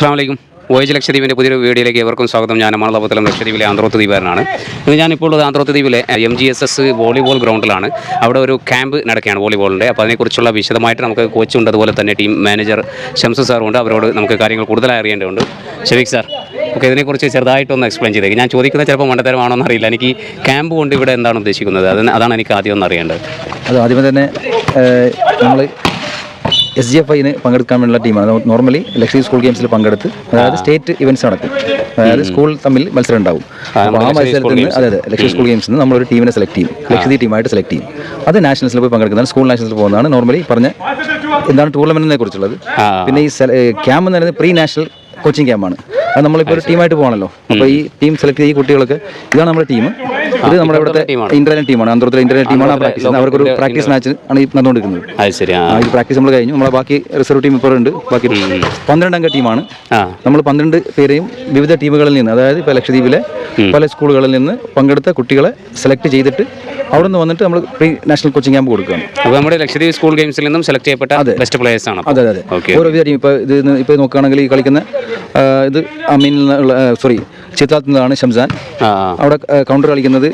അസ്സാം വലൈക്കും വോയജ് ലക്ഷദ്വീപിന്റെ പുതിയൊരു വീഡിയോയിലേക്ക് ഏവർക്കും സ്വാഗതം. ഞാൻ മണലപത്തലം ലക്ഷദ്വീപിലെ ആന്ത്രോത്ത് ദ്വീപാരനാണ് ഇന്ന് ഞാനിപ്പോൾ ഉള്ളത് ആന്ത്രോത്ത് ദ്വീപിലെ M G S S volleyball ഗ്രൗണ്ടിലാണ് അവിടെ ഒരു ക്യാമ്പ് നടക്കുകയാണ് വോളിബോളിന്റെ അപ്പോൾ അതിനെക്കുറിച്ചുള്ള വിശദമായിട്ട് നമുക്ക് കോച്ചുണ്ട് അതുപോലെ തന്നെ ടീം മാനേജർ ഷംസു സാറുണ്ട് അവരോട് നമുക്ക് കാര്യങ്ങൾ കൂടുതലായി അറിയേണ്ടതുണ്ട്. ഷെഫീഖ് സാർ ഓക്കെ ഇതിനെക്കുറിച്ച് ചെറുതായിട്ടൊന്ന് എക്സ്പ്ലെയിൻ ചെയ്തേക്ക്. ഞാൻ ചോദിക്കുന്നത് ചിലപ്പോൾ മണ്ടത്തരമാണോ എന്നറിയില്ല എനിക്ക് ക്യാമ്പ് കൊണ്ട് ഇവിടെ എന്താണ് ഉദ്ദേശിക്കുന്നത്? അതിന് അതാണ് എനിക്ക് ആദ്യം ഒന്ന് അറിയേണ്ടത്. അത് ആദ്യമേ തന്നെ നമ്മൾ എസ് ജി എഫ് ഐന് പങ്കെടുക്കാൻ വേണ്ടിയുള്ള ടീമാണ്. നോർമലി ലക്ഷദ്വീപ് സ്കൂൾ ഗെയിംസിൽ പങ്കെടുത്ത് അതായത് സ്റ്റേറ്റ് ഇവന്റ്സ് നടക്കും. അതായത് സ്കൂൾ തമ്മിൽ മത്സരം ഉണ്ടാവും. അപ്പോൾ ആ മത്സരത്തിൽ നിന്ന് അതെ അതെ ലക്ഷദ്വീപ് സ്കൂൾ ഗെയിംസിൽ നിന്ന് നമ്മളൊരു ടീമിനെ സെലക്ട് ചെയ്യും. ലക്ഷദ്വീപ് ടീമായിട്ട് സെലക്ട് ചെയ്യും. അത് നാഷണൽസിൽ പോയി പങ്കെടുക്കുന്നതാണ് സ്കൂൾ നാഷണൽസിൽ പോകുന്നതാണ്. നോർമലി പറഞ്ഞ എന്താണ് ടൂർണമെന്റിനെ കുറിച്ചുള്ളത്. പിന്നെ ഈ ക്യാമ്പ് എന്ന് പറയുന്നത് പ്രീ നാഷണൽ കോച്ചിങ് ക്യാമ്പാണ് അത് നമ്മളിപ്പോൾ ഒരു ടീമായിട്ട് പോകണല്ലോ അപ്പോൾ ഈ ടീം സെലക്ട് ചെയ്ത ഈ കുട്ടികൾക്ക് ഇതാണ് നമ്മുടെ ടീം ഇത് നമ്മുടെ ഇവിടുത്തെ. ഇന്റർനെറ്റ് ടീമാണ് അന്തരത്തിലെ ഇന്റർനെറ്റ് ടീമാണ് പ്രാക്ടീസ് അവർക്കൊരു പ്രാക്ടീസ് മാച്ച് ആണ്. ഈ നടന്നുകൊണ്ടിരിക്കുന്നത്. ഈ പ്രാക്ടീസ് നമ്മൾ കഴിഞ്ഞു. നമ്മളെ ബാക്കി റിസർവ് ടീം ഇപ്പോൾ ഉണ്ട്. ബാക്കി പന്ത്രണ്ട് അംഗ ടീമാണ് നമ്മൾ പന്ത്രണ്ട് പേരെയും വിവിധ ടീമുകളിൽ നിന്ന് അതായത് ഇപ്പോൾ ലക്ഷദ്വീപിലെ പല സ്കൂളുകളിൽ നിന്ന് പങ്കെടുത്ത കുട്ടികളെ സെലക്ട് ചെയ്തിട്ട് അവിടെ നിന്ന് വന്നിട്ട് നമ്മൾ പ്രീ നാഷണൽ കോച്ചിങ് ക്യാമ്പ് കൊടുക്കുകയാണ്. അപ്പോൾ നമ്മുടെ ലക്ഷദ്വീപ് സ്കൂൾ ഗെയിംസിൽ നിന്നും സെലക്ട് ചെയ്യപ്പെട്ട ബെസ്റ്റ് പ്ലേയേഴ്സ് ആണ് അതെ അതെ. ഓക്കെ ഓരോ ടീം ഇപ്പോൾ ഇത് ഇപ്പോൾ നോക്കുകയാണെങ്കിൽ ഈ കളിക്കുന്ന ഇത് അമീനിൽ നിന്നുള്ള സോറി ചിത്താത്തിൽ നിന്നാണ് ഷംസാൻ. അവിടെ കൗണ്ടർ കളിക്കുന്നത്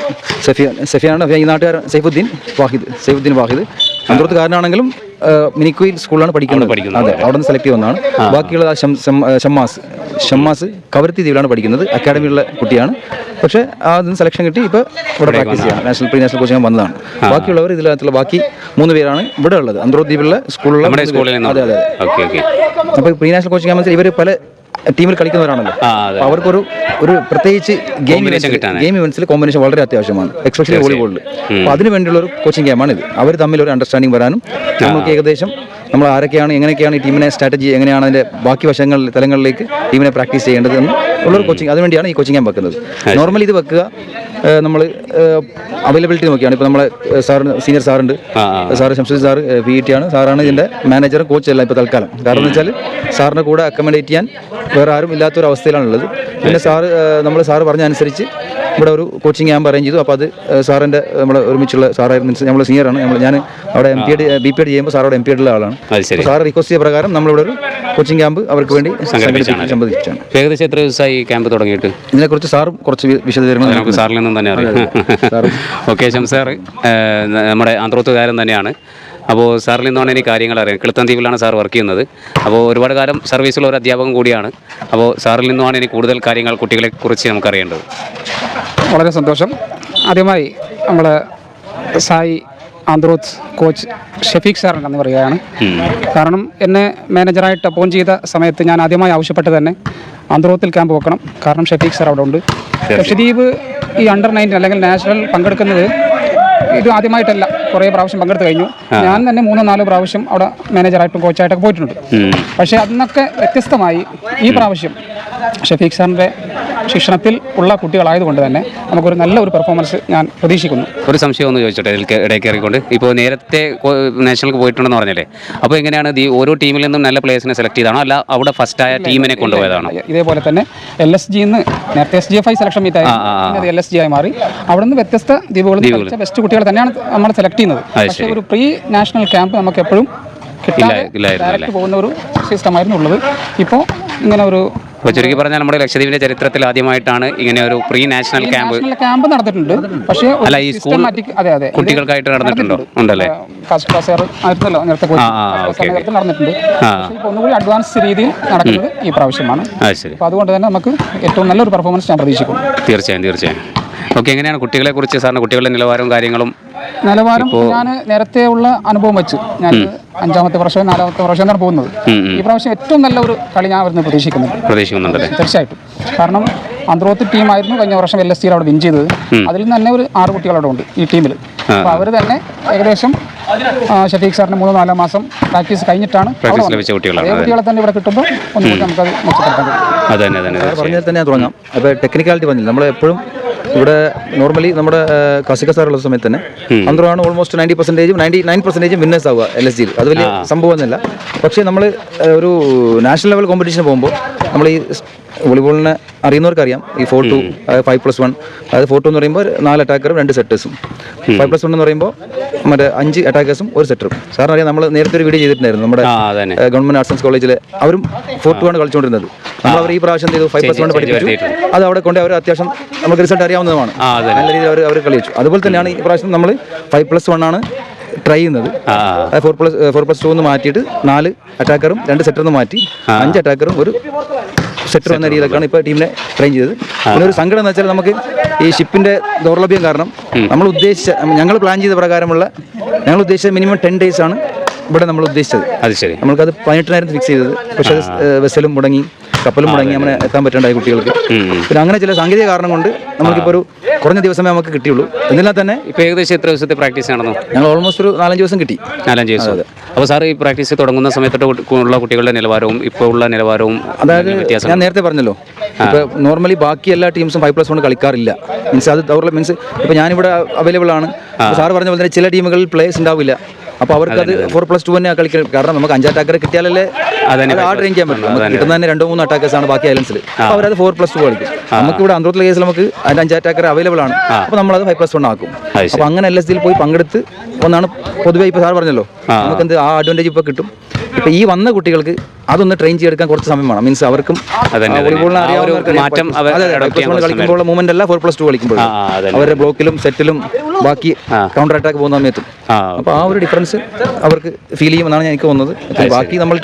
സഫിയാൻ സഫിയാണ്. ഈ നാട്ടുകാരൻ സൈഫുദ്ദീൻ വാഹിദ് സൈഫുദ്ദീൻ വാഹിദ്. അന്തർത്തുകാരനാണെങ്കിലും മിനിക്കുയിൽ സ്കൂളിലാണ് പഠിക്കുന്നത്. അതെ അവിടെ നിന്ന് സെലക്ട് ചെയ്യുന്നതാണ് ബാക്കിയുള്ള ഷമ്മാസ്. ഷമ്മാസ് കവരത്തി ദ്വീപിലാണ് പഠിക്കുന്നത്. അക്കാഡമിയിലുള്ള കുട്ടിയാണ്. പക്ഷേ അതിന് സെലക്ഷൻ കിട്ടി. ഇപ്പോൾ ഇവിടെ പ്രാക്ടീസ് ചെയ്യാം. നാഷണൽ പ്രീ നാഷണൽ കോച്ചിങ് വന്നതാണ്. ബാക്കിയുള്ളവർ ഇതിനകത്തുള്ള ബാക്കി മൂന്ന് പേരാണ് ഇവിടെ ഉള്ളത്. അന്തർദ്വീപിലുള്ള ദ്വീപിലുള്ള സ്കൂളിലുള്ള അതെ അതെ അപ്പോൾ പ്രീ നാഷണൽ കോച്ചിങ് ആകുമ്പോൾ ഇവർ പല ടീമിൽ കളിക്കുന്നവരാണല്ലോ. അവർക്കൊരു ഒരു പ്രത്യേകിച്ച് ഗെയിം ഗെയിം ഇവൻസിൽ കോമ്പിനേഷൻ വളരെ അത്യാവശ്യമാണ്. എക്സ്പെഷ്യലി വോളിബോളിൽ അപ്പോൾ അതിന് വേണ്ടിയുള്ള ഒരു കോച്ചിങ് ഗെയിമാണ് ഇത് അവർ തമ്മിൽ ഒരു അണ്ടർസ്റ്റാൻഡിങ് വരാനും നമുക്ക് ഏകദേശം നമ്മൾ ആരൊക്കെയാണ് എങ്ങനെയൊക്കെയാണ് ഈ ടീമിനെ സ്ട്രാറ്റജി എങ്ങനെയാണ് അതിന്റെ ബാക്കി വശങ്ങളിൽ തലങ്ങളിലേക്ക് ടീമിനെ പ്രാക്ടീസ് ചെയ്യേണ്ടത് എന്ന് ഉള്ളൊരു കോച്ചിങ് അതിനുവേണ്ടിയാണ് ഈ കോച്ചിങ് ഞാൻ വെക്കുന്നത്. നോർമലി ഇത് വെക്കുക നമ്മൾ അവൈലബിലിറ്റി നോക്കിയാണ്. ഇപ്പോൾ നമ്മളെ sir senior സാറുണ്ട്. Sir Shamsuddin sir P E T ആണ്. സാറാണ് ഇതിന്റെ മാനേജറും കോച്ചും എല്ലാം ഇപ്പോൾ തൽക്കാലം. കാരണം എന്ന് വെച്ചാൽ സാറിന്റെ കൂടെ അക്കമഡേറ്റ് ചെയ്യാൻ വേറെ ആരും ഇല്ലാത്തൊരു അവസ്ഥയിലാണുള്ളത്. പിന്നെ സാറ് നമ്മൾ സാറ് പറഞ്ഞ അനുസരിച്ച് ഇവിടെ ഒരു കോച്ചിങ് ക്യാമ്പ് അറേഞ്ച് ചെയ്തു. അപ്പോൾ അത് സാറിന്റെ നമ്മളെ ഒരുമിച്ചുള്ള സാറായിരുന്നു. നമ്മൾ സീനിയറാണ് നമ്മൾ ഞാൻ അവിടെ M P Ed B P Ed ചെയ്യുമ്പോൾ സാറോട് എം പി എഡുള്ള ആളാണ്. സാറ് റിക്വസ്റ്റ് ചെയ്ത പ്രകാരം നമ്മളിവിടെ ഒരു കോച്ചിങ് ക്യാമ്പ് അവർക്ക് വേണ്ടി സംഘടിപ്പിച്ചാണ്. ഏകദേശം എത്ര ദിവസമായി ഈ ക്യാമ്പ് തുടങ്ങിയിട്ട്? ഇതിനെക്കുറിച്ച് സാറും കുറച്ച് വിശദീകരണം നമുക്ക് സാറിൽ നിന്നും തന്നെ അറിയാം. ഓക്കെ ശംസാർ നമ്മുടെ ആന്ത്രോത്തുകാരൻ തന്നെയാണ്. അപ്പോൾ സാറിൽ നിന്നാണ് എനിക്ക് കാര്യങ്ങൾ അറിയാം കിളത്തം ദ്വീപിലാണ് സാർ വർക്ക് ചെയ്യുന്നത്. അപ്പോൾ ഒരുപാട് കാലം സർവീസുള്ള ഒരു അധ്യാപകൻ കൂടിയാണ്. അപ്പോൾ സാറിൽ നിന്നുമാണ് എനിക്ക് കൂടുതൽ കാര്യങ്ങൾ കുട്ടികളെ കുറിച്ച് നമുക്കറിയേണ്ടത്. വളരെ സന്തോഷം. ആദ്യമായി നമ്മൾ SAI Androth coach Shafeeq sir എന്ന് പറയുകയാണ്. കാരണം എന്നെ മാനേജറായിട്ട് അപ്പോയിൻ ചെയ്ത സമയത്ത് ഞാൻ ആദ്യമായി ആവശ്യപ്പെട്ടത് തന്നെ ആന്ത്രോത്തിൽ ക്യാമ്പ് വെക്കണം. കാരണം ഷെഫീഖ് സാർ അവിടെ ഉണ്ട്. ലക്ഷദ്വീപ് ഈ അണ്ടർ നയന്റീൻ അല്ലെങ്കിൽ നാഷണൽ പങ്കെടുക്കുന്നത് ഇത് ആദ്യമായിട്ടല്ല. കുറേ പ്രാവശ്യം പങ്കെടുത്ത് കഴിഞ്ഞു. ഞാൻ തന്നെ മൂന്നോ നാലോ പ്രാവശ്യം അവിടെ മാനേജറായിട്ടും കോച്ചായിട്ടൊക്കെ പോയിട്ടുണ്ട്. പക്ഷേ അന്നൊക്കെ വ്യത്യസ്തമായി ഈ പ്രാവശ്യം ഷഫീഖ് സാറിന്റെ ശിക്ഷണത്തിൽ ഉള്ള കുട്ടികളായതുകൊണ്ട് തന്നെ നമുക്കൊരു നല്ല ഒരു പെർഫോമൻസ് ഞാൻ പ്രതീക്ഷിക്കുന്നു. ഒരു സംശയം ഒന്ന് ചോദിച്ചോട്ടെ ഇടയിൽ കയറിക്കൊണ്ട് ഇപ്പോൾ നേരത്തെ നാഷണൽ പോയിട്ടുണ്ടെന്ന് പറഞ്ഞല്ലേ? അപ്പോൾ എങ്ങനെയാണ് ഈ ഓരോ ടീമിൽ നിന്നും നല്ല പ്ലേയേഴ്സിനെ സെലക്ട് ചെയ്താണോ അല്ല അവിടെ ഫസ്റ്റ് ആയ ടീമിനെ കൊണ്ടുപോയതാണോ? ഇതേപോലെ തന്നെ എൽ എസ് ജി നിന്ന് നേരത്തെ S G F I selection meet ആയി എൽ എസ് ജി ആയി മാറി. അവിടെ നിന്ന് വ്യത്യസ്ത ദ്വീപുകളിൽ ബെസ്റ്റ് കുട്ടികൾ തന്നെയാണ് നമ്മൾ സെലക്ട് ചെയ്യുന്നത്. പക്ഷേ ഒരു പ്രീ നാഷണൽ ക്യാമ്പ് നമുക്ക് എപ്പോഴും കിട്ടാതെ പോകുന്ന ഒരു സിസ്റ്റമായിരുന്നു ഉള്ളത്. ഇപ്പോൾ ഇങ്ങനെ ഒരു അപ്പോൾ ചുരുക്കി പറഞ്ഞാൽ നമ്മുടെ ലക്ഷദ്വീപിന്റെ ചരിത്രത്തിൽ ആദ്യമായിട്ടാണ് ഇങ്ങനെ ഒരു പ്രീ നാഷണൽ ക്യാമ്പ് ക്യാമ്പ് നടന്നിട്ടുണ്ട്. പക്ഷേ അല്ല, ഈ സ്കൂൾ അതെ അതെ. കുട്ടികൾക്കായിട്ട് നടന്നിട്ടുണ്ടോ? ഉണ്ടല്ലേ. നടന്നിട്ടുണ്ട്. ഒന്നുകൂടി അഡ്വാൻസ് രീതിയിൽ നടക്കുന്നത് ഈ പ്രാവശ്യമാണ്. അപ്പോൾ അതുകൊണ്ട് തന്നെ നമുക്ക് ഏറ്റവും നല്ലൊരു പെർഫോമൻസ് ഞാൻ പ്രതീക്ഷിക്കുന്നു. തീർച്ചയായും തീർച്ചയായും. ഓക്കെ എങ്ങനെയാണ് കുട്ടികളെ കുറിച്ച് സാറിന് കുട്ടികളുടെ നിലവാരവും കാര്യങ്ങളും നിലവാരം ഞാൻ നേരത്തെ ഉള്ള അനുഭവം വെച്ച് ഞാൻ അഞ്ചാമത്തെ വർഷം നാലാമത്തെ വർഷം എന്നാണ് പോകുന്നത്. ഈ പ്രാവശ്യം ഏറ്റവും നല്ല ഒരു കളി ഞാൻ അവിടുന്ന് പ്രതീക്ഷിക്കുന്നുണ്ട്. പ്രതീക്ഷിക്കുന്നുണ്ടല്ലേ തീർച്ചയായിട്ടും. കാരണം അന്ത്രോത്ത് ടീമായിരുന്നു കഴിഞ്ഞ വർഷം എൽ എസ് സിയിൽ അവിടെ വിൻ ചെയ്തത്. അതിൽ നിന്ന് തന്നെ ഒരു ആറ് കുട്ടികൾ അവിടെ ഉണ്ട് ഈ ടീമിൽ. അപ്പോൾ അവർ തന്നെ ഏകദേശം ഷഫീഖ് സാറിന് മൂന്നോ നാലോ മാസം പ്രാക്ടീസ് കഴിഞ്ഞിട്ടാണ് കുട്ടികളെ തന്നെ ഇവിടെ കിട്ടുമ്പോൾ ഒന്നുകൂടി നമുക്ക് മെച്ചപ്പെടുത്താൻ കഴിയും. അത് തന്നെ തുടങ്ങാം. അപ്പോൾ ടെക്നിക്കാലിറ്റി പറഞ്ഞില്ല? നമ്മൾ എപ്പോഴും ഇവിടെ നോർമലി നമ്മുടെ കസിക സാറുള്ള സമയത്ത് തന്നെ അന്തരമാണ് ഓൾമോസ്റ്റ് നയന്റി പെർസെന്റേജും നയന്റി നയൻ പെർസെന്റേജും വിന്നേഴ്സ് ആവുക എൽ എസ് ജിയിൽ അത് വലിയ സംഭവമൊന്നുമില്ല പക്ഷേ നമ്മൾ ഒരു നാഷണൽ ലെവൽ കോമ്പറ്റീഷന് പോകുമ്പോൾ നമ്മൾ ഈ വോളിബോളിനെ അറിയുന്നവർക്കറിയാം. ഈ four two five plus one അതായത് ഫോർ ടു എന്ന് പറയുമ്പോൾ നാല് അറ്റാക്കറും രണ്ട് സെറ്റേഴ്സും ഫൈവ് പ്ലസ് വൺ എന്ന് പറയുമ്പോൾ മറ്റേ അഞ്ച് അറ്റാക്കേഴ്സും ഒരു സെറ്ററും സാറിന് അറിയാം നമ്മൾ നേരത്തെ ഒരു വീഡിയോ ചെയ്തിട്ടുണ്ടായിരുന്നു. നമ്മുടെ ഗവൺമെന്റ് ആർട്സ് സയൻസ് കോളേജിലെ അവരും ഫോർ ടു ആണ് കളിച്ചുകൊണ്ടിരുന്നത്. നമ്മൾ അവർ ഈ പ്രാവശ്യം ചെയ്തു? ഫൈവ് പ്ലസ് വൺ പഠിപ്പിച്ചു. അത് അവിടെ കൊണ്ട് അവർ അത്യാവശ്യം നമുക്ക് റിസൾട്ട് അറിയാവുന്നതുമാണ്. നല്ല രീതിയിൽ അവർ അവർ കളിച്ചു. അതുപോലെ തന്നെയാണ് ഈ പ്രാവശ്യം നമ്മൾ ഫൈവ് പ്ലസ് വൺ ആണ് ട്രൈ ചെയ്യുന്നത്. Four plus four plus two എന്ന് മാറ്റിയിട്ട് നാല് അറ്റാക്കറും രണ്ട് സെറ്ററിന്ന് മാറ്റി അഞ്ച് അറ്റാക്കറും ഒരു സെറ്റർ എന്ന രീതിയിലൊക്കെയാണ് ഇപ്പോൾ ടീമിനെ ട്രെയിൻ ചെയ്തത്. പിന്നെ ഒരു സങ്കടം എന്ന് വെച്ചാൽ നമുക്ക് ഈ ഷിപ്പിന്റെ ദൗർലഭ്യം കാരണം നമ്മൾ ഉദ്ദേശിച്ച ഞങ്ങൾ പ്ലാൻ ചെയ്ത പ്രകാരമുള്ള ഞങ്ങൾ ഉദ്ദേശിച്ച മിനിമം ടെൻ ഡേയ്സ് ആണ് ഇവിടെ നമ്മൾ ഉദ്ദേശിച്ചത്. അത് ശരി. നമ്മൾക്കത് പതിനെട്ടിനായിരം ഫിക്സ് ചെയ്തത്. പക്ഷേ അത് വെസലും മുടങ്ങി. കപ്പലും മുടങ്ങി അങ്ങനെ എത്താൻ പറ്റണ്ടായി കുട്ടികൾക്ക്. പിന്നെ അങ്ങനെ ചില സാങ്കേതിക കാരണം കൊണ്ട് നമുക്കിപ്പോൾ ഒരു കുറഞ്ഞ ദിവസമേ നമുക്ക് കിട്ടിയുള്ളൂ. എന്നാൽ തന്നെ ഇപ്പോൾ ഏകദേശം എത്ര ദിവസത്തെ പ്രാക്ടീസ് നടന്നു ഞങ്ങൾ ഓൾമോസ്റ്റ് ഒരു നാലഞ്ച് ദിവസം കിട്ടി. നാലഞ്ച് ദിവസം. അതെ അപ്പോൾ സാർ ഈ പ്രാക്ടീസ് തുടങ്ങുന്ന സമയത്തോട്ട് ഉള്ള കുട്ടികളുടെ നിലവാരവും ഇപ്പോൾ ഉള്ള നിലവാരവും അതായത് ഞാൻ നേരത്തെ പറഞ്ഞല്ലോ. ഇപ്പോൾ നോർമലി ബാക്കി എല്ലാ ടീംസും ഫൈവ് പ്ലസ് വൺ കളിക്കാറില്ല. മീൻസ് അത് ദൗർലഭ്യം മീൻസ് ഇപ്പോൾ ഞാനിവിടെ അവൈലബിൾ ആണ്. സാർ പറഞ്ഞ പോലെ തന്നെ ചില ടീമുകളിൽ പ്ലേയേഴ്സ് ഉണ്ടാവില്ല. അപ്പൊ അവർക്ക് അത് ഫോർ പ്ലസ് ടു തന്നെ കളിക്കാൻ കാരണം നമുക്ക് അഞ്ച് അറ്റാക്കർ കിട്ടിയാലല്ലേ അതന്നെ അത് ആ ട്രെയിൻ ചെയ്യാൻ പറ്റും. നമുക്ക് കിട്ടുന്ന തന്നെ രണ്ടോ മൂന്നോ അറ്റാക്കേഴ്സ് ആണ് ബാക്കി ഐലൻസിൽ അപ്പോൾ അവരത് ഫോർ പ്ലസ് ടു കളിക്കും. നമുക്ക് ഇവിടെ അന്തോത്തിലെ കേസിൽ നമുക്ക് അതിന്റെ അഞ്ച് അറ്റാക്കർ അവൈലബിൾ ആണ്. അപ്പോൾ നമ്മളത് ഫൈവ് പ്ലസ് വൺ ആക്കും. അപ്പൊ അപ്പോൾ അങ്ങനെ എൽ എസ് ഡിയിൽ പോയി പങ്കെടുത്ത് ഒന്നാണ് പൊതുവെ ഇപ്പോൾ സാർ പറഞ്ഞല്ലോ. നമുക്ക് എന്ത് ആ അഡ്വാന്റേജ് ഇപ്പോൾ കിട്ടും. ഇപ്പൊ ഈ വന്ന കുട്ടികൾക്ക് അതൊന്ന് ട്രെയിൻ ചെയ്തെടുക്കാൻ കുറച്ച് സമയം വേണം. മീൻസ് അവർക്കും. മാറ്റം കളിക്കുമ്പോൾ മൂവ്മെന്റ് അല്ല ഫോർ പ്ലസ് ടു കളിക്കുമ്പോൾ. അവരുടെ ബ്ലോക്കിലും സെറ്റിലും ബാക്കി കൗണ്ടർ അറ്റാക്ക് പോകുന്ന സമയത്തും. അപ്പോൾ ആ ഒരു ഡിഫറൻസ് അവർക്ക് ഫീൽ ചെയ്യുമെന്നാണ് എനിക്ക് തോന്നുന്നത്. അപ്പോൾ ബാക്കി നമ്മൾ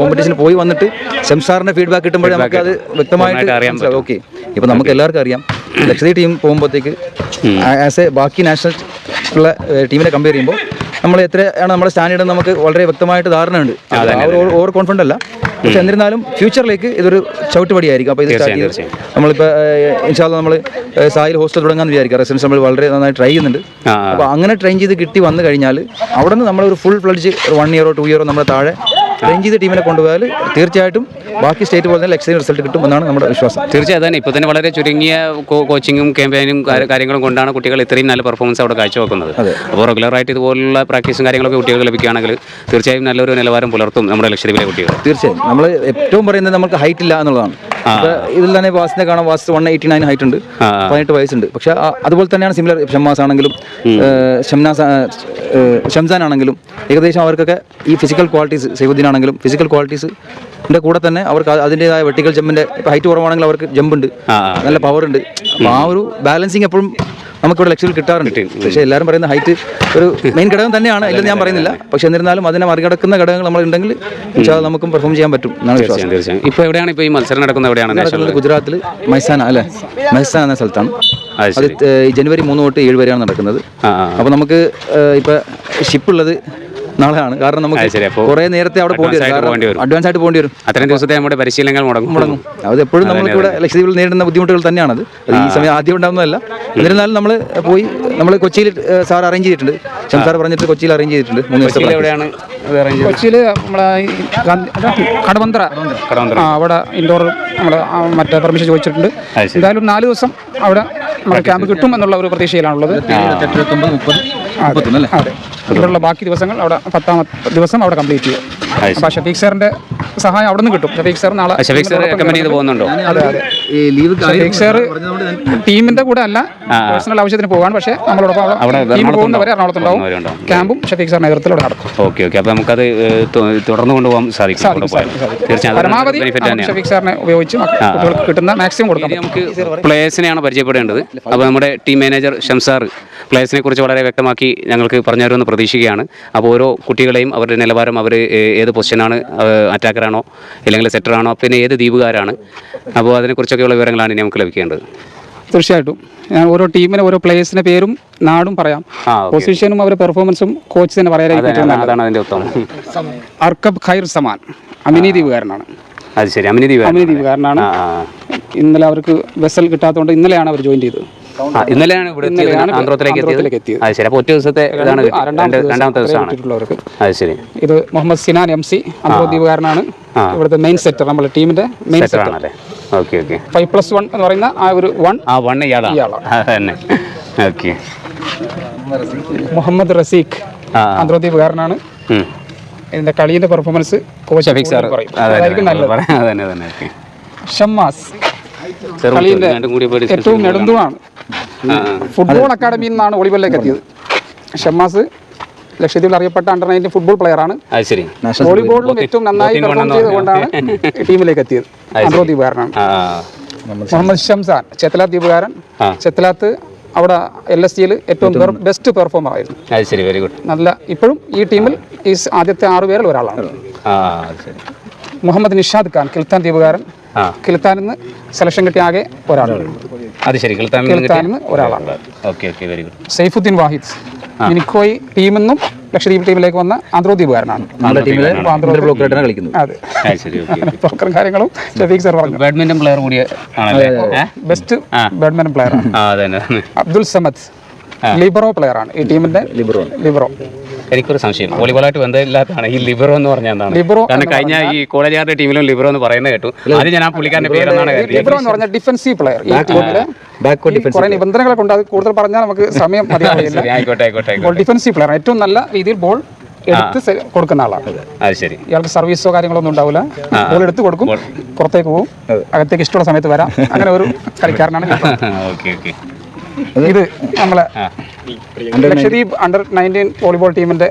കോമ്പറ്റീഷന് പോയി വന്നിട്ട് സെംസാറിന്റെ ഫീഡ്ബാക്ക് കിട്ടുമ്പോഴേ നമുക്ക് അത് വ്യക്തമായിട്ട് ഓക്കെ ഇപ്പൊ നമുക്ക് എല്ലാവർക്കും അറിയാം. ലക്ഷദ്വീപ് ടീം പോകുമ്പോഴത്തേക്ക് ആസ് എ ബാക്കി നാഷണൽ ഉള്ള ടീമിനെ കമ്പയർ ചെയ്യുമ്പോൾ നമ്മൾ എത്രയാണ് നമ്മുടെ സ്റ്റാൻഡേർഡ് നമുക്ക് വളരെ വ്യക്തമായിട്ട് ധാരണയുണ്ട്. ഓവർ കോൺഫിഡന്റ് അല്ല. പക്ഷെ എന്നിരുന്നാലും ഫ്യൂച്ചറിലേക്ക് ഇതൊരു ചവിട്ടുപടിയായിരിക്കും. അപ്പോൾ ഇത് സ്റ്റാർട്ട് ചെയ്ത് നമ്മളിപ്പോൾ ഇൻഷാല്ല നമ്മൾ സായിൽ ഹോസ്റ്റൽ തുടങ്ങാൻ വിചാരിക്കുക റെസിഡൻസ് നമ്മൾ വളരെ നന്നായി ട്രൈ ചെയ്യുന്നുണ്ട്. അപ്പോൾ അങ്ങനെ ട്രെയിൻ ചെയ്ത് കിട്ടി വന്നു കഴിഞ്ഞാൽ അവിടെ നിന്ന് നമ്മളൊരു ഫുൾ ഫ്ലഡ്ജ് വൺ ഇയറോ ടു ഇയറോ നമ്മുടെ താഴെ ട്രെയിൻ ചെയ്ത് ടീമിനെ കൊണ്ടുപോയാൽ തീർച്ചയായിട്ടും ബാക്കി സ്റ്റേറ്റ് പോലെ തന്നെ എക്സൈൻ റിസൾട്ട് കിട്ടും എന്നാണ് നമ്മുടെ വിശ്വാസം. തീർച്ചയായും ഇപ്പോൾ തന്നെ വളരെ ചുരുങ്ങിയ കോച്ചിങ്ങും ക്യാമ്പയിനും കാര്യങ്ങളും കൊണ്ടാണ് കുട്ടികൾ ഇത്രയും നല്ല പെർഫോമൻസ് അവിടെ കാഴ്ചവെക്കുന്നത്. അപ്പോൾ റെഗുലറായിട്ട് ഇതുപോലുള്ള പ്രാക്ടീസും കാര്യങ്ങളൊക്കെ കുട്ടികൾ ലഭിക്കുകയാണെങ്കിൽ തീർച്ചയായും നല്ലൊരു നിലവാരം പുലർത്തും നമ്മുടെ ലക്ഷദ്വീപിലെ കുട്ടികൾ. തീർച്ചയായും. നമ്മൾ ഏറ്റവും പറയുന്നത് നമുക്ക് ഹൈറ്റ് ഇല്ല എന്നുള്ളതാണ്. ഇതിൽ തന്നെ വാസിനെ കാണാം. Vas one eighty nine height ഉണ്ട്. പതിനെട്ട് വയസ്സുണ്ട്. പക്ഷെ അതുപോലെ തന്നെയാണ് സിമിലർ ഷമ്മാസ് ആണെങ്കിലും ഷംനാസ് ഷംസാൻ ആണെങ്കിലും ഏകദേശം അവർക്കൊക്കെ ഈ ഫിസിക്കൽ ക്വാളിറ്റീസ് സൈബുദ്ദീൻ ആണെങ്കിലും ഫിസിക്കൽ ക്വാളിറ്റീസ് കൂടെ തന്നെ അവർക്ക് അത് അതിന്റെതായ വെട്ടിക്കൽ ജമ്പിന്റെ ഹൈറ്റ് കുറവാണെങ്കിൽ അവർക്ക് ജമ്പ് ഉണ്ട്. നല്ല പവർ ഉണ്ട്. അപ്പോൾ ആ ഒരു ബാലൻസിങ് എപ്പോഴും നമുക്കിവിടെ ലക്ഷ്യത്തിൽ കിട്ടാറുണ്ട്. പക്ഷേ എല്ലാവരും പറയുന്ന ഹൈറ്റ് ഒരു മെയിൻ ഘടകം തന്നെയാണ് ഇല്ലെന്ന് ഞാൻ പറയുന്നില്ല. പക്ഷെ എന്നിരുന്നാലും അതിനെ മറികടക്കുന്ന ഘടകങ്ങൾ നമ്മൾ ഉണ്ടെങ്കിൽ നമുക്കും പെർഫോം ചെയ്യാൻ പറ്റും എന്നാണ് വിശ്വാസം. ഇപ്പോൾ എവിടെയാണ് ഇപ്പോൾ ഈ മത്സരം നടക്കുന്നത്? എവിടെയാണ് ഗുജറാത്തിൽ മൈസാന അല്ലേ? മൈസാന എന്ന സ്ഥലത്താണ്. അത് ജനുവരി മൂന്ന് തൊട്ട് ഏഴ് വരെയാണ് നടക്കുന്നത്. അപ്പോൾ നമുക്ക് ഇപ്പോൾ ഷിപ്പുള്ളത് ഷിപ്പ് ഉള്ളത് നാളെയാണ്. കാരണം നമുക്ക് കുറെ നേരത്തെ അവിടെ പോകേണ്ടി വരും. അഡ്വാൻസ് ആയിട്ട് പോകേണ്ടി വരും. അത്രയും ദിവസത്തെ നമ്മുടെ പരിശീലനങ്ങൾ മുടങ്ങും. മുടങ്ങും. അത് എപ്പോഴും നമ്മൾക്ക് ഇവിടെ ലക്ഷദ്വീപിൽ നേരിടുന്ന ബുദ്ധിമുട്ടുകൾ തന്നെയാണത്. അത് ഈ സമയം ആദ്യം ഉണ്ടാകുന്നതല്ല എന്നിരുന്നാലും നമ്മൾ പോയി നമ്മൾ കൊച്ചിയിൽ സാർ അറേഞ്ച് ചെയ്തിട്ടുണ്ട്. ശംസാർ പറഞ്ഞിട്ട് കൊച്ചിയിൽ അറേഞ്ച് ചെയ്തിട്ടുണ്ട്. മൂന്ന് ദിവസം എവിടെയാണ് കൊച്ചിയിൽ നമ്മളെ കടവന്ത്ര. കടവന്ത്ര. ആ അവിടെ ഇൻഡോർ നമ്മൾ മറ്റേ പെർമിഷൻ ചോദിച്ചിട്ടുണ്ട്. എന്തായാലും നാല് ദിവസം അവിടെ നമ്മുടെ ക്യാമ്പ് കിട്ടും എന്നുള്ള ഒരു പ്രതീക്ഷയിലാണുള്ളത്. അതെ ഇവിടെയുള്ള ബാക്കി ദിവസങ്ങൾ അവിടെ പത്താമത്തെ ദിവസം അവിടെ കംപ്ലീറ്റ് ചെയ്യും. അപ്പോൾ ഷഫീഖ് സാറിന്റെ സഹായം അവിടെ നിന്ന് കിട്ടും. ഷഫീഖ് സാർ നാളെ ഷഫീഖ് സാർ റെക്കമെൻഡ് ചെയ്ത് പോകുന്നുണ്ടോ? അതെ അതെ ഈ ലീവ് ഷഫീഖ് സാർ ടീമിന്റെ കൂടെ അല്ല പേഴ്സണൽ ആവശ്യത്തിന് പോകാൻ പക്ഷേ നമ്മളോടൊപ്പം അവിടെ ടീം പോകുന്നവരെ എറണാകുളത്തുണ്ടാവും. ക്യാമ്പും ഷഫീഖ് സാർ നേതൃത്വത്തിൽ അവിടെ നടക്കും. Okay okay. അപ്പോൾ നമുക്കത് തുടർന്നു കൊണ്ടുപോകാൻ സാധിക്കും. തീർച്ചയായും പരമാവധി ഷഫീഖ് സാറിനെ ഉപയോഗിച്ച് കുട്ടികൾക്ക് കിട്ടുന്ന മാക്സിമം കൊടുക്കാം നമുക്ക് പ്ലേയേഴ്സിനെയാണ് പരിചയപ്പെടേണ്ടത്. അപ്പോൾ നമ്മുടെ ടീം മാനേജർ ഷംസാർ പ്ലേയേഴ്സിനെ കുറിച്ച് വളരെ വ്യക്തമാക്കി ഞങ്ങൾക്ക് പറഞ്ഞു തരുമെന്ന് പ്രതീക്ഷിക്കുകയാണ്. അപ്പോൾ ഓരോ കുട്ടികളെയും അവരുടെ നിലവാരം അവർ ഏത് പൊസിഷനാണ് അറ്റാക്കറാണോ അല്ലെങ്കിൽ സെറ്ററാണോ പിന്നെ ഏത് ദ്വീപുകാരാണ്? അപ്പോൾ അതിനെക്കുറിച്ചൊക്കെയുള്ള വിവരങ്ങളാണ് ഇനി നമുക്ക് ലഭിക്കേണ്ടത്. തീർച്ചയായിട്ടും. ഞാൻ ഓരോ ടീമിന് ഓരോ പ്ലേയേഴ്സിന്റെ പേരും നാടും പറയാം. പൊസിഷനും അവരുടെ പെർഫോമൻസും കോച്ച് തന്നെ പറയാനായിരിക്കും അർക്കബ് ഖൈർ സമാൻ അമിനി ദ്വീപുകാരനാണ്. അത് ശരി അമിനി ദ്വീപ് അമിനി ദ്വീപുകാരനാണ്. ഇന്നലെ അവർക്ക് വെസൽ കിട്ടാത്തതുകൊണ്ട് ഇന്നലെയാണ് അവർ ജോയിൻ ചെയ്തത്. ഇന്നലെയാണ് ഇവിടെ ആന്ധ്രത്തിലേക്ക് എത്തിയത്. അത് ശരി അപ്പോൾ ഒറ്റ ദിവസത്തെ ഇതാണ് രണ്ടാമത്തെ രണ്ട്- ദിവസം രണ്ടാമത്തെ ദിവസമാണ് അത് ശരി. ഇത് മുഹമ്മദ് സിനാൻ എം സി അന്തർദ്വീപുകാരനാണ് ഇവിടുത്തെ മെയിൻ സെറ്റർ നമ്മുടെ ടീമിന്റെ മെയിൻ സെറ്റർ ആണല്ലേ? Okay okay five plus one എന്ന് പറയുന്ന ആ ഒരു വൺ ആ വൺ ഇയാളാണ്. തന്നെ. ഓക്കെ മുഹമ്മദ് റസീഖ് ആ അന്തർദ്വീപുകാരനാണ് ഇതിന്റെ കളിയുടെ പെർഫോമൻസ് കോച്ച് അഫിക് സാർ പറയും അതെ അതായിരിക്കും നല്ലത്. ഷമ്മാസ്. കളിയുടെ ഏറ്റവും ചെയ്യാം. ഫുട്ബോൾ അക്കാഡമിയിൽ നിന്നാണ് വോളിബോളിലേക്ക് എത്തിയത്. ഷമ്മാസ് ലക്ഷദ്വീപിൽ അറിയപ്പെട്ട അണ്ടർ നയന്റീൻ ഫുട്ബോൾ പ്ലെയർ ആണ് വോളിബോളിലും ഏറ്റവും നന്നായി പെർഫോം ചെയ്തുകൊണ്ടാണ് ടീമിലേക്ക് എത്തിയത്. ആന്ധ്ര ദ്വീപുകാരനാണ്. ആ മുഹമ്മദ് ഷംസാൻ. ചെത്തലാത്ത് ദ്വീപുകാരൻ. ആ. ചെത്തലാത്ത് അവിടെ എൽ എസ് ജിയിൽ ഏറ്റവും ബെസ്റ്റ് പെർഫോമർ ആയിരുന്നു. ശരി വെരി ഗുഡ് നല്ല ഇപ്പോഴും ഈ ടീമിൽ ഈ ആദ്യത്തെ ആറു പേരിൽ ഒരാളാണ്. മുഹമ്മദ് നിഷാദ് ഖാൻ കിൽത്താൻ ദ്വീപുകാരൻ. ആ. കിൽത്താനിൽ നിന്ന് സെലക്ഷൻ കിട്ടിയ ആകെ ഒരാളാണ് അത് ശരി ഒരാളാണ്. Okay okay very good Saifuddin Wahid. Minicoy ടീമിൽ നിന്നും ലക്ഷദ്വീപ് ടീമിലേക്ക് വന്ന ആന്ധ്രോദ്വീപുകാരനാണ് നമ്മുടെ ടീമിൽ ബ്ലോക്ക് ആയിട്ടാണ് കളിക്കുന്നത്. അതെ. അത് ശരി ഓക്കെ പോക്കറും കാര്യങ്ങളും ഷഫീഖ് സർ പറഞ്ഞു. Badminton player best badminton player ആണ്. അബ്ദുൽ സമദ് ലിബറോ പ്ലെയർ ആണ്. ഈ ടീമിന്റെ ലിബറോ ലിബറോ എനിക്കൊരു സംശയം. വോളിബോളായിട്ട് ബന്ധമില്ലാത്തതാണ് ഈ ലിബറോ എന്ന് പറഞ്ഞാൽ എന്താണ്? ലിബറോ കാരണം കഴിഞ്ഞ ഈ കോളേജുകാരുടെ ടീമിലും ലിബറോ എന്ന് പറയുന്നത് കേട്ടു. അത് ഞാൻ ആ പുള്ളിക്കാരന്റെ പേരെന്നാണ് ലിബറോ എന്ന് പറഞ്ഞാൽ ഡിഫൻസീവ് പ്ലെയർ ഈ ടീമിലെ കുറെ നിബന്ധനകളൊക്കെ ഉണ്ട്. അത് കൂടുതൽ പറഞ്ഞാൽ നമുക്ക് സമയം മതിയാവില്ല. ഡിഫൻസീവ് പ്ലെയർ ഏറ്റവും നല്ല രീതിയിൽ ബോൾ എടുത്ത് കൊടുക്കുന്ന ആളാണ് ശരി. ഇയാൾക്ക് സർവീസോ കാര്യങ്ങളൊന്നും ഉണ്ടാവില്ല. ബോൾ എടുത്ത് കൊടുക്കും. പുറത്തേക്ക് പോകും അകത്തേക്ക് ഇഷ്ടമുള്ള സമയത്ത് വരാം. അങ്ങനെ ഒരു കളിക്കാരനാണ് ഇത് നമ്മളെ ലക്ഷദ്വീപ് അണ്ടർ നയന്റീൻ വോളിബോൾ ടീമിന്റെ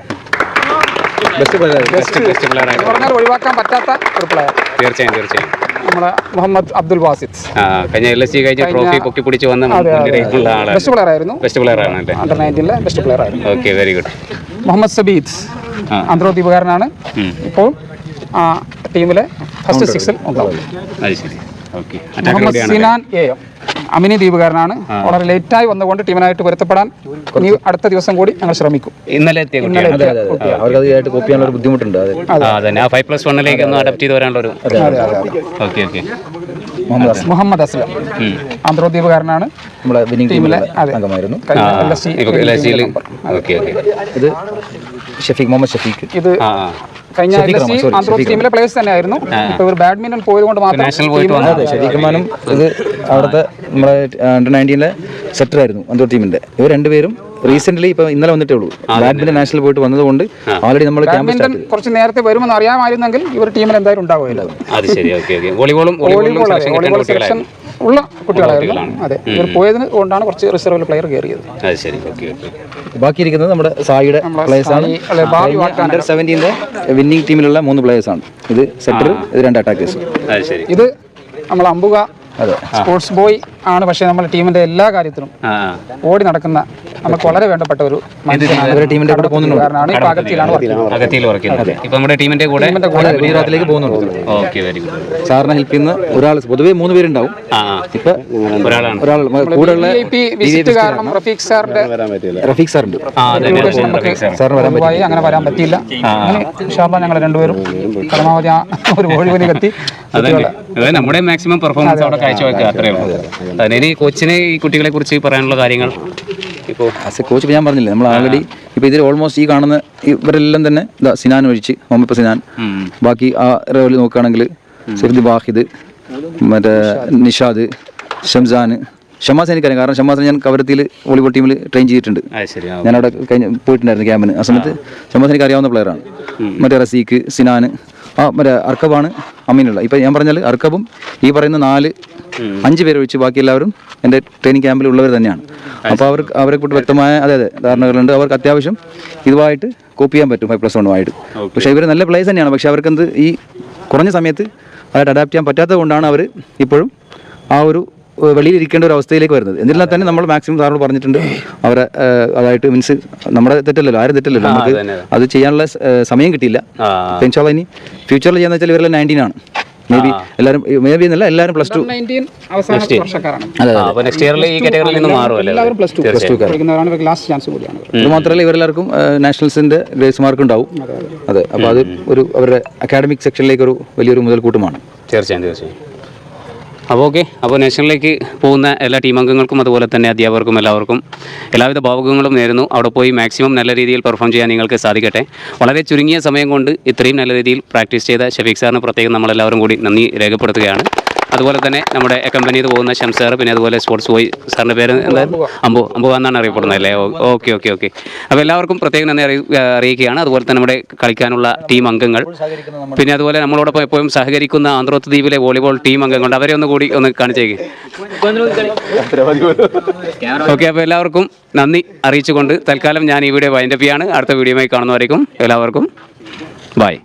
best player best best player എന്ന് പറഞ്ഞാൽ ഒഴിവാക്കാൻ പറ്റാത്ത ഒരു പ്ലെയർ തീർച്ചയായും തീർച്ചയായും. നമ്മുടെ മുഹമ്മദ് അബ്ദുൽ വാസിദ്. ആ കഴിഞ്ഞ എൽ എസ് സി കഴിഞ്ഞ ട്രോഫി പൊക്കി പിടിച്ച് വന്ന ബെസ്റ്റ് പ്ലെയർ ആയിരുന്നു. ബെസ്റ്റ് പ്ലെയർ ആണ് അണ്ടർ നയന്റീനിലെ ബെസ്റ്റ് പ്ലെയർ ആയിരുന്നു. Okay very good Muhammad Sabeed ആ. ആന്ധ്രോദ്വീപുകാരനാണ് ഇപ്പോൾ ടീമിലെ ഫസ്റ്റ് സിക്സിൽ ഉണ്ടാവും മുഹമ്മദ് സിനാൻ എ എം. അമിനി ദ്വീപുകാരനാണ് വളരെ ലേറ്റായി വന്നുകൊണ്ട് ടീമിനായിട്ട് പൊരുത്തപ്പെടാൻ ഇനി അടുത്ത ദിവസം കൂടി ഞങ്ങൾ ശ്രമിക്കും. ഇന്നലെ എത്തിയ കുട്ടിയാണ്. അവർക്ക് അത് ആയിട്ട് കോപ്പി ചെയ്യാനുള്ള ഒരു ബുദ്ധിമുട്ടുണ്ട്. അതെ. ആ അതന്നെ. ആ ഫൈവ് പ്ലസ് വണ്ണിലേക്ക് ഒന്ന് അഡപ്റ്റ് ചെയ്ത് വരാനുള്ള ഒരു ഓക്കെ ഓക്കെ. മുഹമ്മദ് അസ്ലം. മുഹമ്മദ് അസ്ലം. ആന്ധ്രോദ്വീപുകാരനാണ് നമ്മുടെ വിന്നിംഗ് ടീമിലെ ടീമിലെ അതെ. അംഗമായിരുന്നു. കഴിഞ്ഞ LSC ഇപ്പോൾ എൽ എസ് സിയിൽ ഓക്കെ ഓക്കെ. ഇത് ഷഫീഖ് മുഹമ്മദ് ഷഫീഖ്. ഇത് ആ ആ. കഴിഞ്ഞ ഷഫീഖ് ടീമിലെ പ്ലേയേഴ്സ് തന്നെയായിരുന്നു. ഇപ്പൊ ഇവർ ബാഡ്മിന്റൺ പോയത് കൊണ്ട് മാത്രം റഹ്മാനും ഇത് അവിടുത്തെ നമ്മുടെ അണ്ടർ നയന്റീനിലെ സെറ്റർ ആയിരുന്നു അന്തൂർ ടീമിന്റെ ഇവർ രണ്ടുപേരും റീസെന്റ് ഇപ്പൊ ഇന്നലെ വന്നിട്ടേ ഉള്ളൂ. ബാഡ്മിന്റൺ നാഷണൽ പോയിട്ട് വന്നതുകൊണ്ട് ഓൾറെഡി നമ്മൾ ബാഡ്മിന്റൺ കുറച്ച് നേരത്തെ വരുമെന്ന് അറിയാമായിരുന്നെങ്കിൽ ഇവർ ടീമിൽ എന്തായാലും ഉണ്ടാവുമല്ലോ അത് ശരി ഓക്കെ ഓക്കെ. വോളിബോളും വോളിബോൾ സെലക്ഷൻ ഉള്ള കുട്ടികളായിരുന്നു. അതെ. ഇവർ പോയതിന് കൊണ്ടാണ് കുറച്ച് റിസർവിൽ പ്ലെയർ കയറിയത്. അത് ശരി ഓക്കെ ഓക്കെ. ബാക്കിയിരിക്കുന്നത് നമ്മുടെ സായിയുടെ പ്ലേയേഴ്സ് ആണ്. അല്ലെ. അണ്ടർ സെവന്റീന്റെ വിന്നിംഗ് ടീമിലുള്ള മൂന്ന് പ്ലേയേഴ്സ് ആണ്. ഇത് സെറ്റർ ഇത് രണ്ട് അറ്റാക്കേഴ്സ് അത് ശരി. ഇത് നമ്മൾ അമ്പുക അതെ. സ്പോർട്സ് ബോയ് ആണ് പക്ഷേ നമ്മുടെ ടീമിന്റെ എല്ലാ കാര്യത്തിലും ഓടി നടക്കുന്ന നമുക്ക് വളരെ വേണ്ടപ്പെട്ട ഒരു ടീമിന്റെ കൂടെ ഈ ചെയ്യുന്നത്. അകത്തിയിൽ ഇപ്പൊ നമ്മുടെ ടീമിന്റെ കൂടെ ഗുജറാത്തിലേക്ക് പോകുന്നുണ്ട്. Okay very good. സാറിനെ ഹെൽപ്പ് ചെയ്യുന്ന ഒരാൾ പൊതുവേ മൂന്ന് പേരുണ്ടാവും. ഇപ്പൊ ഒരാളാണ്. ഒരാൾ കൂടെയുള്ള VIP വിസിറ്റ് കാരണം റഫീഖ് സാറിന്റെ റഫീഖ് സാറുണ്ട്. സാറിന് വരാൻ ഒഴിവായി അങ്ങനെ വരാൻ പറ്റിയില്ല. അങ്ങനെ ഇൻഷാല്ലാ ഞങ്ങൾ രണ്ടുപേരും പരമാവധി ആ ഒരു ഒഴിവിന് കത്തി അതായത് നമ്മുടെ മാക്സിമം പെർഫോമൻസ് അവിടെ കാഴ്ചവെക്കുക അത്രയേ ഇനി കോച്ചിന് ഈ കുട്ടികളെ കുറിച്ച് പറയാനുള്ള കാര്യങ്ങൾ ഇപ്പോൾ ആസ് എ കോച്ച് ഞാൻ പറഞ്ഞില്ലേ നമ്മൾ ആൾറെഡി ഇപ്പോൾ ഇതിൽ ഓൾമോസ്റ്റ് ഈ കാണുന്ന ഇവരെല്ലാം തന്നെ ഇതാ സിനാൻ ഒഴിച്ച് മുഹമ്മദ് സിനാൻ. ബാക്കി ആ റോളിൽ നോക്കുകയാണെങ്കിൽ സിർദി വാഹിദ് മറ്റേ നിഷാദ് ഷംസാൻ ഷമാസ് എനിക്കറിയാം കാരണം ഷമാസിനെ ഞാൻ കവരത്തിൽ വോളിബോൾ ടീമിൽ ട്രെയിൻ ചെയ്തിട്ടുണ്ട്. ഞാൻ അവിടെ കഴിഞ്ഞ് പോയിട്ടുണ്ടായിരുന്നു ക്യാമ്പിന് ആ സമയത്ത് ഷമാസ് എനിക്ക് അറിയാവുന്ന പ്ലെയറാണ് മറ്റേ റസീഖ് സിനാൻ ആ മറ്റേ അർക്കബാണ് അമ്മീനുള്ള ഇപ്പം ഞാൻ പറഞ്ഞാൽ അർക്കബും ഈ പറയുന്ന നാല് അഞ്ച് പേരെ ഒഴിച്ച് ബാക്കി എല്ലാവരും എന്റെ ട്രെയിനിങ് ക്യാമ്പിൽ ഉള്ളവർ തന്നെയാണ്. അപ്പോൾ അവർക്ക് അവരെ കൂട്ട് വ്യക്തമായ അതെ അതെ ധാരണകളുണ്ട്. അവർക്ക് അത്യാവശ്യം ഇതുമായിട്ട് കോപ്പ് ചെയ്യാൻ പറ്റും ഫൈവ് പ്ലസ് വണ്ണുമായിട്ട് പക്ഷേ ഇവർ നല്ല പ്ലേസ് തന്നെയാണ്. പക്ഷേ അവർക്ക് എന്ത് ഈ കുറഞ്ഞ സമയത്ത് അതായിട്ട് അഡാപ്റ്റ് ചെയ്യാൻ പറ്റാത്തത് കൊണ്ടാണ് അവർ ഇപ്പോഴും ആ ഒരു ഏഹ് വെളിയിലിരിക്കേണ്ട ഒരു അവസ്ഥയിലേക്ക് വരുന്നത്. എന്നിരുന്നാൽ തന്നെ നമ്മൾ മാക്സിമം സാറിനോട് പറഞ്ഞിട്ടുണ്ട് അവരെ അതായിട്ട് മീൻസ് നമ്മുടെ തെറ്റല്ലല്ലോ ആരും തെറ്റല്ലല്ലോ? നമുക്ക് അത് ചെയ്യാനുള്ള സമയം കിട്ടിയില്ല. ഇൻഷാല്ല ഇനി ഫ്യൂച്ചറിൽ ചെയ്യാന്ന് വെച്ചാൽ ഇവരെല്ലാം നയന്റീൻ ആണ്. മേ ബി എല്ലാവരും മേ ബി എന്നല്ല എല്ലാവരും പ്ലസ് ടു നയന്റീൻ അവസാന വർഷക്കാരാണ്. അതെ അപ്പോൾ നെക്സ്റ്റ് ഇയറിൽ ഈ കാറ്റഗറിയിൽ നിന്ന് മാറുമല്ലേ എല്ലാവരും പ്ലസ് ടു തീർച്ചയായും. പഠിക്കുന്നവരാണ് ലാസ്റ്റ് ചാൻസ് കൂടിയാണ് ഇവർ. അത് മാത്രമല്ല ഇവരെല്ലാവർക്കും നാഷണൽസിന്റെ ഗ്രേസ് മാർക്ക് ഉണ്ടാവും. അതെ അപ്പോൾ അത് ഒരു അവരുടെ അക്കാഡമിക് സെക്ഷനിലേക്ക് ഒരു വലിയൊരു മുതൽക്കൂട്ടുമാണ്. തീർച്ചയായും തീർച്ചയായും. അപ്പോൾ ഓക്കെ അപ്പോൾ നാഷണലിലേക്ക് പോകുന്ന എല്ലാ ടീം അംഗങ്ങൾക്കും അതുപോലെ തന്നെ അധ്യാപകർക്കും എല്ലാവർക്കും എല്ലാവിധ ഭാവുകങ്ങളും നേരുന്നു. അവിടെ പോയി മാക്സിമം നല്ല രീതിയിൽ പെർഫോം ചെയ്യാൻ നിങ്ങൾക്ക് സാധിക്കട്ടെ. വളരെ ചുരുങ്ങിയ സമയം കൊണ്ട് ഇത്രയും നല്ല രീതിയിൽ പ്രാക്ടീസ് ചെയ്ത ഷഫീഖ് സാറിന് പ്രത്യേകം നമ്മളെല്ലാവരും കൂടി നന്ദി രേഖപ്പെടുത്തുകയാണ്. അതുപോലെ തന്നെ നമ്മുടെ കമ്പനിയിൽ പോകുന്ന ഷംസാർ പിന്നെ അതുപോലെ സ്പോർട്സ് ബോയ് സാറിന്റെ പേര് എന്തായിരുന്നു അമ്പു അമ്പു എന്നാണ് അറിയപ്പെടുന്നത് അല്ലേ? Okay okay okay. അപ്പോൾ എല്ലാവർക്കും പ്രത്യേകം നന്ദി അറിയി അറിയിക്കുകയാണ്. അതുപോലെ തന്നെ നമ്മുടെ കളിക്കാനുള്ള ടീം അംഗങ്ങൾ. പിന്നെ അതുപോലെ നമ്മളോടൊപ്പം എപ്പോഴും സഹകരിക്കുന്ന ആന്ധ്രോത്ത് ദ്വീപിലെ വോളിബോൾ ടീം അംഗങ്ങളുണ്ട്. അവരെ ഒന്ന് കൂടി ഒന്ന് കാണിച്ചേക്ക് ഓക്കെ അപ്പോൾ എല്ലാവർക്കും നന്ദി അറിയിച്ചുകൊണ്ട് തൽക്കാലം ഞാൻ ഈ വീഡിയോ വൈൻഡപ്പ് ചെയ്യാണ്. അടുത്ത വീഡിയോയുമായി കാണുന്നവരേക്കും എല്ലാവർക്കും ബൈ.